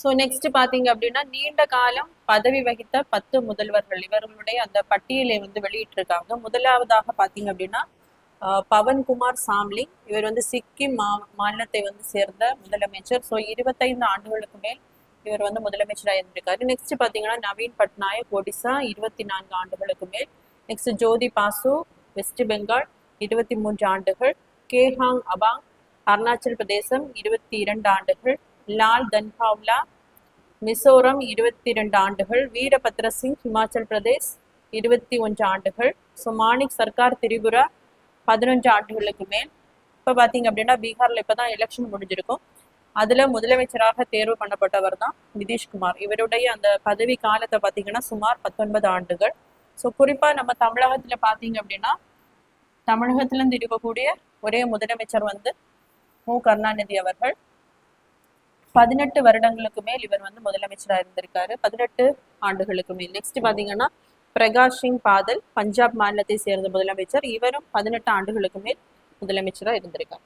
So next பார்த்தீங்க அப்படின்னா நீண்ட காலம் பதவி வகித்த பத்து முதல்வர்கள் இவர்களுடைய அந்த பட்டியலை வந்து வெளியிட்டிருக்காங்க. முதலாவதாக பார்த்தீங்க அப்படின்னா பவன்குமார் சாம்லிங் இவர் வந்து சிக்கிம் மா மாநிலத்தை வந்து சேர்ந்த முதலமைச்சர். ஸோ இருபத்தைந்து ஆண்டுகளுக்கு மேல் இவர் வந்து முதலமைச்சராக இருந்திருக்காரு. நெக்ஸ்ட் பார்த்தீங்கன்னா நவீன் பட்நாயக் ஒடிசா இருபத்தி நான்கு ஆண்டுகளுக்கு மேல். நெக்ஸ்ட் ஜோதி பாசு வெஸ்ட் பெங்கால் இருபத்தி மூன்று ஆண்டுகள். கேஹாங் அபாங் அருணாச்சல் பிரதேசம் இருபத்தி இரண்டு ஆண்டுகள். லால் தன்பாவ்லா மிசோரம் இருபத்தி இரண்டு ஆண்டுகள் வீரபத்ர சிங் ஹிமாச்சல் பிரதேஷ் இருபத்தி ஒன்று ஆண்டுகள் ஸோ மாணிக் சர்க்கார் திரிபுரா பதினஞ்சு ஆண்டுகளுக்கு மேல். இப்போ பார்த்தீங்க அப்படின்னா பீகார்ல இப்போ தான் எலெக்ஷன் முடிஞ்சிருக்கும். அதுல முதலமைச்சராக தேர்வு பண்ணப்பட்டவர் தான் நிதிஷ்குமார். இவருடைய அந்த பதவி காலத்தை பார்த்தீங்கன்னா சுமார் பத்தொன்பது ஆண்டுகள். ஸோ குறிப்பா நம்ம தமிழகத்துல பார்த்தீங்க அப்படின்னா தமிழகத்திலேருந்து இருக்கக்கூடிய ஒரே முதலமைச்சர் வந்து மு கருணாநிதி அவர்கள். பதினெட்டு வருடங்களுக்கு மேல் இவர் வந்து முதலமைச்சராக இருந்திருக்காரு. பதினெட்டு ஆண்டுகளுக்கு மேல். நெக்ஸ்ட் பாத்தீங்கன்னா பிரகாஷ் சிங் பாதல் பஞ்சாப் மாநிலத்தை சேர்ந்த முதலமைச்சர். இவரும் பதினெட்டு ஆண்டுகளுக்கு மேல் முதலமைச்சராக இருந்திருக்கார்.